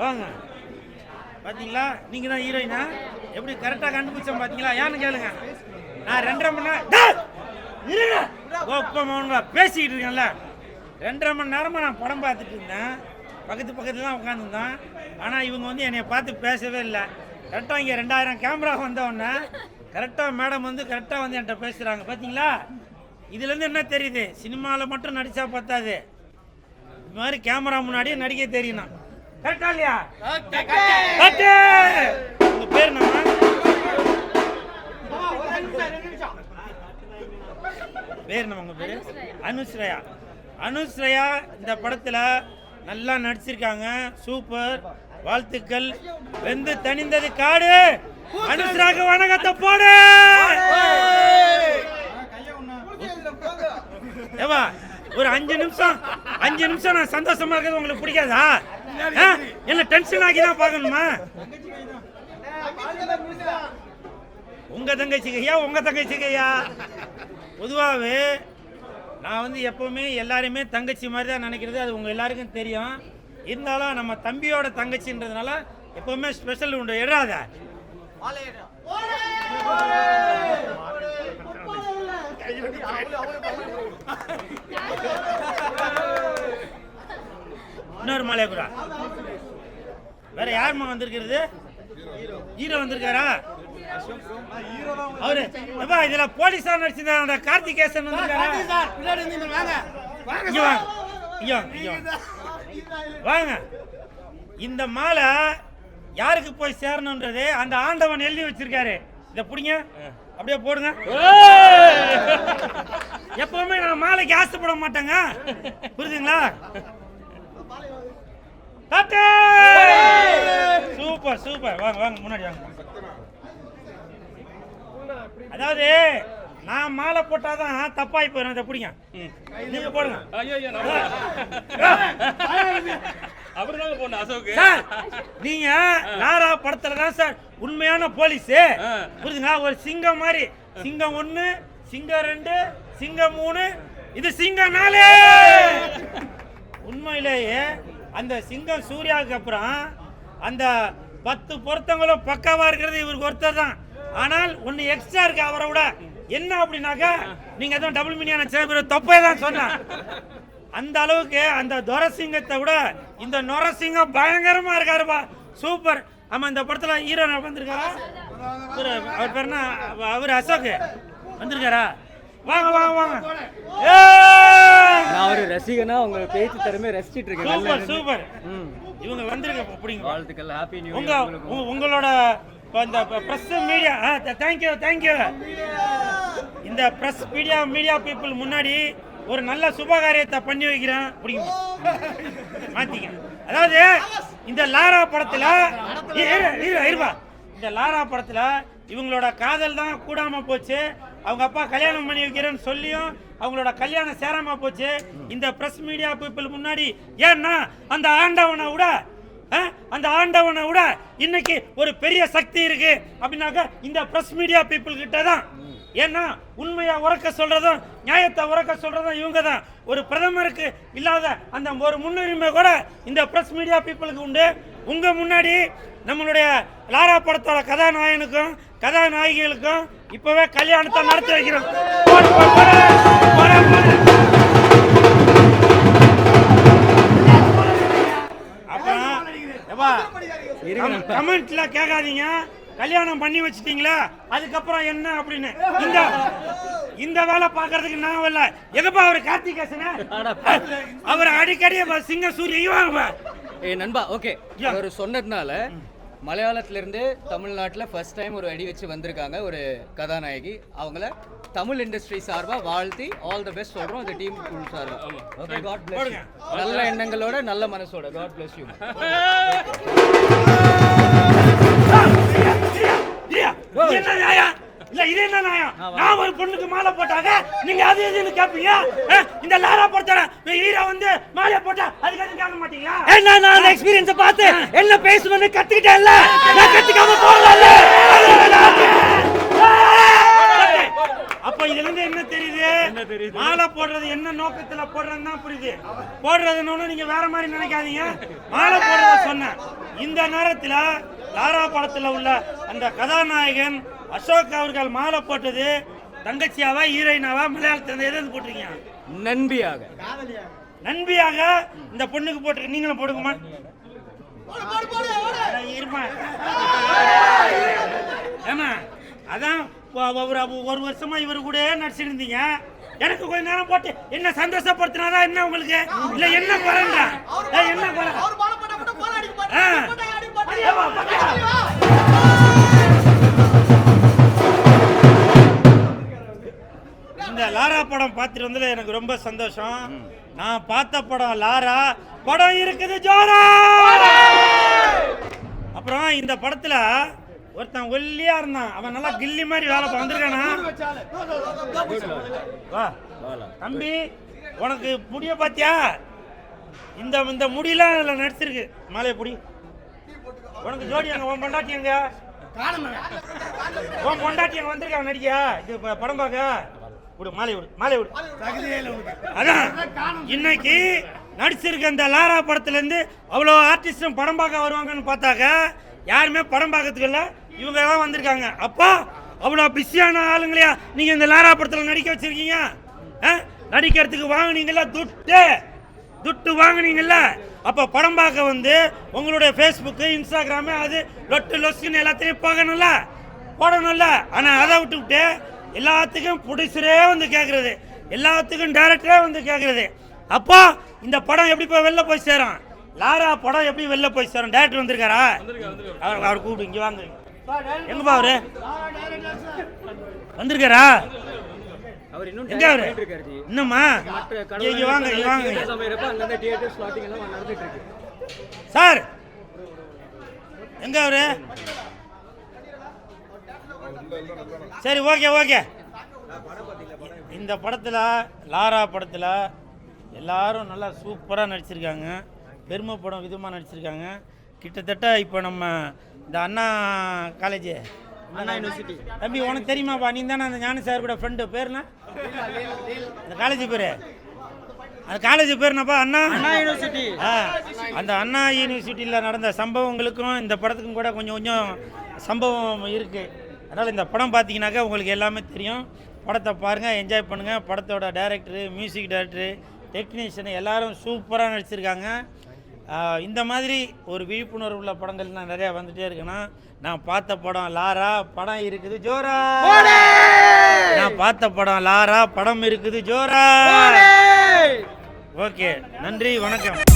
வாங்க. பார்த்தீங்களா நீங்கள் தான் ஹீரோயினா எப்படி கரெக்டாக கண்டுபிடிச்சோம் பார்த்தீங்களா ஏன்னு கேளுங்க. நான் ரெண்டரை மணி நேரம் இருங்க! ஒப்ப பேசிக்கிட்டு இருக்கேன்ல ரெண்டரை மணி நேரமாக நான் படம் பார்த்துட்டு இருந்தேன். பக்கத்து பக்கத்தில் தான் உட்காந்துருந்தேன் ஆனால் இவங்க வந்து என்னை பார்த்து பேசவே இல்லை. கரெக்டாக இங்கே ரெண்டாயிரம் கேமரா வந்தவொடனே கரெக்டாக மேடம் வந்து கரெக்டாக வந்து என்கிட்ட பேசுகிறாங்க பார்த்தீங்களா இதுலேருந்து என்ன தெரியுது? சினிமாவில் மட்டும் நடித்தா பத்தாது. இது மாதிரி கேமரா முன்னாடியே நடிக்க தெரியணும் கரெக்டா இல்லையா கரெக்டு உங்க பேர் என்னம்மா? பேர் என்ன உங்க பேரு? அனுஸ்ரயா. அனுஸ்ரயா. இந்த படத்துல நல்லா நடிச்சிருக்காங்க. சூப்பர். வாழ்த்துக்கள். வெந்து தணிந்தது காடு. அனுஸ்ராக்கு வணக்கத்தை போடு. ஏவா ஒரு அஞ்சு நிமிஷம் அஞ்சு நிமிஷம் நான் சந்தோஷமா இருக்கிறது உங்களுக்கு பிடிக்காதா? என்ன டென்ஷன் ஆக்கி தான் பார்க்கணுமா? உங்க தங்கச்சிக்கையா உங்க தங்கச்சிக்கையா பொதுவாகவே நான் வந்து எப்பவுமே எல்லாருமே தங்கச்சி மாதிரி தான் நினைக்கிறது. அது உங்க எல்லாருக்கும் தெரியும். இருந்தாலும் நம்ம தம்பியோட தங்கச்சின்றதுனால எப்பவுமே ஸ்பெஷல் உண்டு. எடாத இன்னொரு மலையகுரா வேற யாரும்மா வந்திருக்கிறது? ஹீரோ வந்திருக்காரா? அவரு எப்பா இதுல போலீஸா நடிச்சிருந்த அந்த கார்த்திகேசன் வந்திருக்காரா? இங்க வாங்க. இங்க வாங்க, இங்க வாங்க. வாங்க. இந்த மாலை யாருக்கு போய் சேரணுன்றது அந்த ஆண்டவன் எழுதி வச்சிருக்காரு. இத புடிங்க. அப்படியே போடுங்க. எப்பவுமே நான் மாலைக்கு ஆசைப்பட மாட்டேங்க. புரியுதுங்களா? சூப்பர் சூப்பர் வாங்க வாங்க முன்னாடி வாங்க. அதாவது நான் மாலை போட்டாதான் தப்பாய் போயிடும். இதை பிடிங்க. நீங்க போடுங்க. அவர் தாங்க போன அசோக் சார் நீங்க நாரா படத்துல தான் சார் உண்மையான போலீஸ். புரியுதுங்களா ஒரு சிங்கம் மாதிரி. சிங்கம் ஒண்ணு சிங்கம் ரெண்டு சிங்கம் மூணு. இது சிங்கம் நாலு. உண்மையிலேயே அந்த சிங்கம் சூர்யாவுக்கு அப்புறம் அந்த பத்து பொருத்தங்களும் பக்காவா இருக்கிறது இவருக்கு ஒருத்தர் தான். ஆனால் ஒன்னு எக்ஸ்ட்ரா இருக்கு அவரை விட. என்ன அப்படின்னாக்கா நீங்க எதுவும் டபுள் மினியான சேபர் தொப்பை தான் சொன்னேன் அந்த அளவுக்கு அந்த துரசிங்கத்தை விட இந்த நொரசிங்கம் பயங்கரமா இருக்காருப்பா. சூப்பர். ஆமா இந்த படத்துல ஹீரோ வந்திருக்காரா? அவர் பேர் அவர் அசோக். வந்திருக்காரா? வாங்க வாங்க வாங்க. ஏய்! நான் ஒரு ரசிகனா உங்க பேச்சு திறமை ரசிச்சிட்டு இருக்கேன். நல்லா சூப்பர். சூப்பர். ம். இவங்க வந்திருக்க பிடிங்க. வாழ்த்துக்கள். ஹாப்பி நியூ உங்க இயர் உங்களுக்கு உங்க- உங்களோட இந்த press media thank you thank you இந்த பிரஸ் மீடியா மீடியா பீப்புள் முன்னாடி ஒரு நல்ல சுபகாரியத்தை பண்ணி வைக்கிறேன். பிடிங்க. மாத்திக்க. அதாவது இந்த லாரா படத்துல இரு, இரு, இரு, இருப்பா. இந்த லாரா படத்துல இவங்களோட காதல் தான் கூடாம போச்சு. அவங்க அப்பா கல்யாணம் பண்ணி வைக்கிறேன்னு சொல்லியும் அவங்களோட கல்யாணம் சேராம போச்சு. இந்த பிரஸ் மீடியா பீப்புள் முன்னாடி ஏன்னா அந்த ஆண்டவனை விட ஆ? அந்த ஆண்டவனை விட இன்னைக்கு ஒரு பெரிய சக்தி இருக்கு. அப்படின்னாக்கா இந்த பிரஸ் மீடியா பீப்புள் கிட்ட தான். ஏன்னா உண்மையை உறக்க சொல்றதும் நியாயத்தை உறக்க சொல்றதும் இவங்க தான். ஒரு பிரதமருக்கு இல்லாத அந்த ஒரு முன்னுரிமை கூட இந்த பிரஸ் மீடியா பீப்புளுக்கு உண்டு. உங்க முன்னாடி நம்மளுடைய லாரா படத்தோட கதாநாயகனுக்கும் கதாநாயகிகளுக்கும் இப்பவே கல்யாணத்தை நடத்தி வைக்கிறோம். கமெண்ட்ல கேட்காதீங்க. கல்யாணம் பண்ணி வச்சிட்டீங்களா? அதுக்கப்புறம் என்ன அப்படின்னு. இந்த இந்த வேலை பார்க்கறதுக்கு நான் வரல. எங்கப்பா அவர் கார்த்திகேசன அவர் அடிக்கடி சிங்க சூரிய நண்பா ஓகே. அவர் சொன்னதுனால மலையாளத்துல இருந்து தமிழ்நாட்டுல ஃபர்ஸ்ட் டைம் ஒரு அடி வச்சு வந்திருக்காங்க ஒரு கதாநாயகி அவங்கள தமிழ் இண்டஸ்ட்ரி சார்பா வாழ்த்தி ஆல் தி பெஸ்ட் சொல்றோம் இந்த டீம் ஃபுல் சார்பா ஓகே காட் பிளஸ். நல்ல எண்ணங்களோட நல்ல மனசோட காட் பிளஸ் யூ என்ன நியாயம் இல்ல இது என்ன நியாயம் நான் ஒரு பொண்ணுக்கு மாலை போட்டாங்க நீங்க அது இதுன்னு கேப்பீங்க இந்த லாரா பொறுத்தர ஹீரோ வந்து மாலை போட்டா அதுக்கு கேட்க மாட்டீங்களா என்ன நான் அந்த எக்ஸ்பீரியன்ஸ் பார்த்து என்ன பேசணும்னு கத்துக்கிட்டேன்ல நான் கத்துக்காம போகல அப்ப இதுல இருந்து என்ன தெரியுது மாலை போடுறது என்ன நோக்கத்துல போடுறதுன்னு தான் புரியுது போடுறதுன்னு நீங்க வேற மாதிரி நினைக்காதீங்க மாலை போடுறத சொன்னேன் இந்த நேரத்துல லாரா படத்துல உள்ள அந்த கதாநாயகன் அசோக் அவர்கள் மாலை போட்டது தங்கச்சியாவா ஹீரோயினாவா மலையாளத்துல எது போட்டிருக்கீங்க? நண்பியாக நண்பியாக இந்த பொண்ணுக்கு போட்டு நீங்களும் போடுங்கம்மா. இருமா. ஏமா அதான் ஒரு ஒரு வருஷமா இவரு கூட நடிச்சிருந்தீங்க. எனக்கு கொஞ்ச நேரம் போட்டு என்ன சந்தோஷப்படுத்தினாதான் என்ன உங்களுக்கு? இல்ல என்ன ஏய், என்ன குறை? படம் பார்த்துட்டு வந்ததுல எனக்கு ரொம்ப சந்தோஷம். நான் பார்த்த படம் லாரா படம் இருக்குது ஜோரா! அப்புறம் இந்த படத்துல ஒருத்தன் ஒல்லியா இருந்தான். அவன் நல்லா கில்லி மாதிரி வேலை பா- வந்திருக்கானா? வா. தம்பி உனக்கு முடிய பாத்தியா? இந்த இந்த முடியெல்லாம் அதில் நடிச்சிருக்கு. மாலையை புடி. உனக்கு ஜோடி அங்க உன் பொண்டாட்டி எங்க? உன் பொண்டாட்டி அங்க வந்திருக்காங்க நடிக்க? இது படம் பார்க்க? விடு மாலை விடு மாலை விடு. அதான். இன்னைக்கு நடிச்சிருக்க இந்த லாரா படத்துல இருந்து அவ்வளோ ஆர்டிஸ்டும் படம் பார்க்க வருவாங்கன்னு பார்த்தாக்க யாருமே படம் பார்க்கறதுக்கு இல்லை. இவங்க தான் வந்திருக்காங்க. அப்போ அவ்வளோ பிஸியான ஆளுங்களையா நீங்க இந்த லாரா படத்துல நடிக்க வச்சிருக்கீங்க? ஆ? நடிக்கிறதுக்கு வாங்குனீங்களா துட்டு. துட்டு வாங்குனீங்கல்ல? அப்ப படம் பார்க்க வந்து உங்களுடைய ஃபேஸ்புக்கு இன்ஸ்டாகிராமு அது லொட்டு லொஸ்க்குன்னு எல்லாத்தையும் போகணும்ல போடணும்ல? ஆனா அதை விட்டுவிட்டு எல்லாத்துக்கும் ப்ரொடியூசரே வந்து கேட்கறது எல்லாத்துக்கும் டைரக்டரே வந்து கேட்கறது அப்போ இந்த படம் எப்படி போய் வெளில போய் சேரும்? லாரா படம் எப்படி வெளில போய் சேரும்? டேரக்டர் வந்திருக்காரா? அவர் அவர் கூப்பிடு இங்க வாங்க. எங்கப்பா அவரு? வந்திருக்காரா? எங்க அவரு? இன்னுமா? இங்க வாங்க இங்க வாங்க. சார்! எங்க அவரு? சரி ஓகே ஓகே. இந்த படத்தில் லாரா படத்தில் எல்லாரும் நல்லா சூப்பராக நடிச்சிருக்காங்க. பெருமை படம் விதமாக நடிச்சிருக்காங்க. கிட்டத்தட்ட இப்போ நம்ம இந்த அண்ணா காலேஜ் அண்ணா யூனிவர்சிட்டி தம்பி உனக்கு தெரியுமாப்பா? நீ தானே அந்த ஞான சார் கூட ஃப்ரெண்டு பேருனா? அந்த காலேஜ் பேர்? அந்த காலேஜ் பேர் என்னப்பா அண்ணா? அண்ணா யூனிவர்சிட்டி அந்த அண்ணா யூனிவர்சிட்டியில் நடந்த சம்பவங்களுக்கும் இந்த படத்துக்கும் கூட கொஞ்சம் கொஞ்சம் சம்பவம் இருக்குது அதனால் இந்த படம் பார்த்தீங்கன்னாக்கா உங்களுக்கு எல்லாமே தெரியும். படத்தை பாருங்கள் என்ஜாய் பண்ணுங்கள் படத்தோட டைரக்டரு மியூசிக் டைரக்டரு டெக்னீஷியன் எல்லாரும் சூப்பராக நடிச்சிருக்காங்க. இந்த மாதிரி ஒரு விழிப்புணர்வு உள்ள படங்கள் நான் நிறையா வந்துட்டே இருக்குன்னா நான் பார்த்த படம் லாரா படம் இருக்குது ஜோரா! நான் பார்த்த படம் லாரா படம் இருக்குது ஜோரா! ஓகே நன்றி வணக்கம்.